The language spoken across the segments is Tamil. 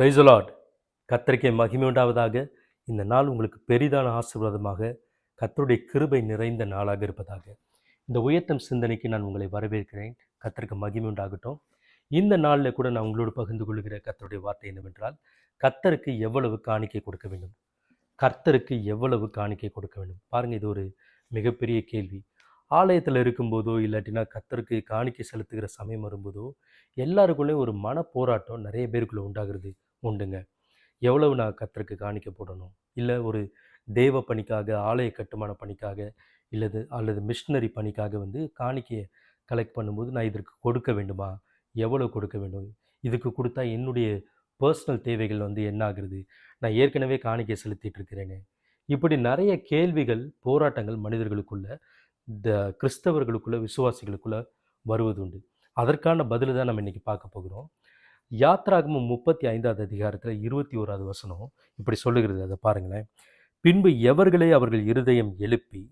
பிரைசலாட் கத்தரிக்கை மகிமை உண்டாவதாக. இந்த நாள் உங்களுக்கு பெரிதான ஆசீர்வாதமாக கத்தருடைய கிருபை நிறைந்த நாளாக இருப்பதாக. இந்த உயர்த்தம் சிந்தனைக்கு நான் உங்களை வரவேற்கிறேன். கத்தருக்கு மகிமை உண்டாகட்டும். இந்த நாளில் கூட நான் உங்களோடு பகிர்ந்து கொள்கிற கத்தருடைய வார்த்தை என்னவென்றால் கத்தருக்கு எவ்வளவு காணிக்கை கொடுக்க வேண்டும்? கர்த்தருக்கு எவ்வளவு காணிக்கை கொடுக்க வேண்டும்? பாருங்கள் இது ஒரு மிகப்பெரிய கேள்வி. ஆலயத்தில் இருக்கும்போதோ இல்லாட்டினா கத்தருக்கு காணிக்கை செலுத்துகிற சமயம் வரும்போதோ எல்லாருக்குள்ளேயும் ஒரு மன போராட்டம் நிறைய பேருக்குள்ளே உண்டாகிறது. உண்டுங்க. எவ்வளவு நான் கத்தருக்கு காணிக்க போடணும்? இல்லை ஒரு தேவ பணிக்காக ஆலய கட்டுமான பணிக்காக இல்லது அல்லது மிஷினரி பணிக்காக வந்து காணிக்கையை கலெக்ட் பண்ணும்போது நான் இதற்கு கொடுக்க வேண்டுமா? எவ்வளவு கொடுக்க வேண்டும்? இதுக்கு கொடுத்தா என்னுடைய பர்சனல் தேவைகள் வந்து என்ன ஆகுறது நான் ஏற்கனவே காணிக்கை செலுத்திட்டு இருக்கிறேனே இப்படி நிறைய கேள்விகள் போராட்டங்கள் மனிதர்களுக்குள்ள இந்த கிறிஸ்தவர்களுக்குள்ள விசுவாசிகளுக்குள்ள வருவது உண்டு அதற்கான பதில் தான் நம்ம இன்றைக்கி பார்க்க போகிறோம். யாத்ராகமம் முப்பத்தி ஐந்தாவது அதிகாரத்தில் இருபத்தி ஓராவது வசனம் இப்படி சொல்லுகிறது. அதை பாருங்களேன். பின்பு எவர்களை அவர்கள் இருதயம் எழுப்பி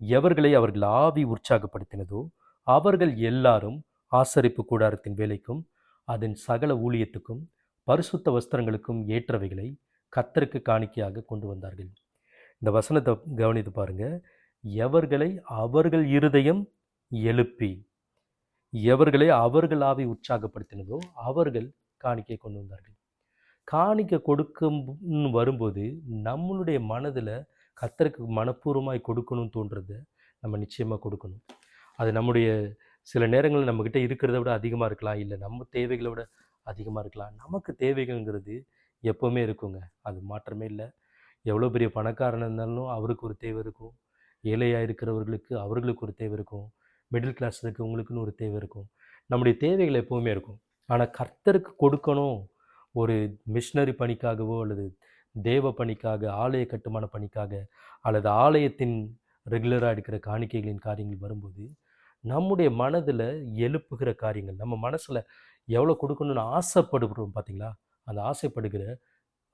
எவர்களை அவர்கள் ஆவி உற்சாகப்படுத்தினதோ அவர்கள் எல்லாரும் ஆசரிப்பு கூடாரத்தின் வேலைக்கும் அதன் சகல ஊழியத்துக்கும் பரிசுத்த வஸ்திரங்களுக்கும் ஏற்றவைகளை கத்தருக்கு காணிக்கையாக கொண்டு வந்தார்கள். இந்த வசனத்தை கவனித்து பாருங்கள் எவர்களை அவர்கள் இருதயம் எழுப்பி எவர்களை அவர்களாவை உற்சாகப்படுத்தினதோ அவர்கள் காணிக்கை கொண்டு வந்தார்கள். காணிக்கை கொடுக்கும் வரும்போது நம்மளுடைய மனதில் கத்தருக்கு மனப்பூர்வமாய் கொடுக்கணும்னு தோன்றதை நம்ம நிச்சயமாக கொடுக்கணும். அது நம்முடைய சில நேரங்களில் நம்மக்கிட்ட இருக்கிறத விட அதிகமாக இருக்கலாம் இல்லை நம்ம தேவைகளை விட அதிகமாக இருக்கலாம். நமக்கு தேவைகள்ங்கிறது எப்போவுமே இருக்குங்க. அது மாற்றமே இல்லை. எவ்வளோ பெரிய பணக்காரன் இருந்தாலும் அவருக்கு ஒரு தேவை இருக்கும். ஏழையாக இருக்கிறவர்களுக்கு அவர்களுக்கு ஒரு தேவை இருக்கும். மிடில் கிளாஸ் இருக்கவங்களுக்குன்னு ஒரு தேவை இருக்கும். நம்முடைய தேவைகள் எப்போவுமே இருக்கும். ஆனால் கர்த்தருக்கு கொடுக்கணும். ஒரு மிஷினரி பணிக்காகவோ அல்லது தேவ பணிக்காக ஆலய கட்டுமான பணிக்காக அல்லது ஆலயத்தின் ரெகுலராக எடுக்கிற காணிக்கைகளின் காரியங்கள் வரும்போது நம்முடைய மனதில் எழுப்புகிற காரியங்கள் நம்ம மனசில் எவ்வளோ கொடுக்கணும்னு ஆசைப்படுகிறோம் பார்த்தீங்களா அந்த ஆசைப்படுகிற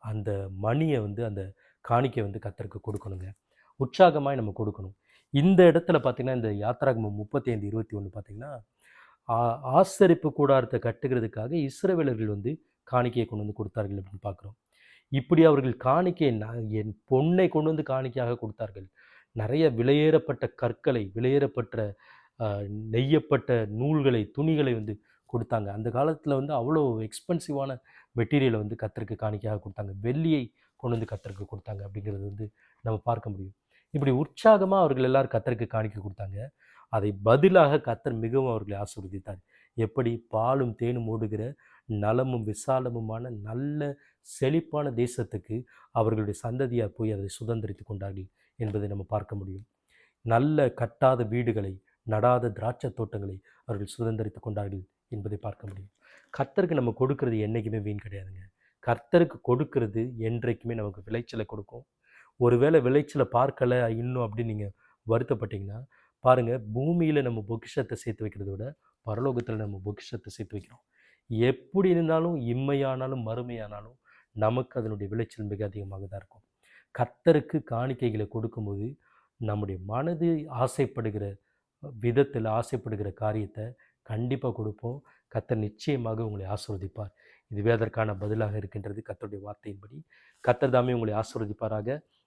அந்த மணியை வந்து அந்த காணிக்கை வந்து கத்தருக்கு கொடுக்கணுங்க. உற்சாகமாய் நம்ம கொடுக்கணும். இந்த இடத்துல பார்த்தீங்கன்னா இந்த யாத்ராகமம் முப்பத்தி ஐந்து இருபத்தி ஒன்று பார்த்தீங்கன்னா ஆ- ஆசரிப்பு கூடாரத்தை கட்டுகிறதுக்காக இஸ்ரவேலர்கள் வந்து காணிக்கையை கொண்டு வந்து கொடுத்தார்கள் அப்படின்னு பார்க்குறோம். இப்படி அவர்கள் காணிக்கையை நான் என் பொண்ணை கொண்டு வந்து காணிக்கையாக கொடுத்தார்கள். நிறைய விலையேறப்பட்ட கற்களை விலையேறப்பட்ட நெய்யப்பட்ட நூல்களை துணிகளை வந்து கொடுத்தாங்க. அந்த காலத்தில் வந்து அவ்வளோ எக்ஸ்பென்சிவான மெட்டீரியலை வந்து கத்தருக்கு காணிக்கையாக கொடுத்தாங்க. வெள்ளியை கொண்டு வந்து கத்தருக்கு கொடுத்தாங்க அப்படிங்கிறது வந்து நம்ம பார்க்க முடியும். இப்படி உற்சாகமாக அவர்கள் எல்லாரும் கத்தருக்கு காணிக்க கொடுத்தாங்க. அதை பதிலாக கத்தர் மிகவும் அவர்களை ஆசீர்வதித்தார். எப்படி? பாலும் தேனும் ஓடுகிற நலமும் விசாலமுமான நல்ல செழிப்பான தேசத்துக்கு அவர்களுடைய சந்ததியார் போய் அதை சுதந்திரித்து கொண்டார்கள் என்பதை நம்ம பார்க்க முடியும். நல்ல கட்டாத வீடுகளை நடாத திராட்சை தோட்டங்களை அவர்கள் சுதந்திரித்து கொண்டார்கள் என்பதை பார்க்க முடியும். கர்த்தருக்கு நம்ம கொடுக்கறது என்றைக்குமே வீண் கிடையாதுங்க. கர்த்தருக்கு கொடுக்கறது என்றைக்குமே நமக்கு விளைச்சலை கொடுக்கும். ஒருவேளை விளைச்சலை பார்க்கலை இன்னும் அப்படின்னு நீங்கள் வருத்தப்பட்டீங்கன்னா பாருங்கள் பூமியில் நம்ம பொக்கிஷத்தை சேர்த்து வைக்கிறத விட பரலோகத்தில் நம்ம பொக்கிஷத்தை சேர்த்து வைக்கிறோம். எப்படி இருந்தாலும் இம்மையானாலும் மறுமையானாலும் நமக்கு அதனுடைய விளைச்சல் மிக அதிகமாக தான் இருக்கும். கர்த்தருக்கு காணிக்கைகளை கொடுக்கும்போது நம்முடைய மனது ஆசைப்படுகிற விதத்தில் ஆசைப்படுகிற காரியத்தை கண்டிப்பாக கொடுப்போம். கத்தர் நிச்சயமாக உங்களை ஆசிர்வதிப்பார். இதுவே அதற்கான பதிலாக இருக்கின்றது கத்தருடைய வார்த்தையின்படி. கத்தர் தாமே உங்களை ஆசிர்வதிப்பாராக.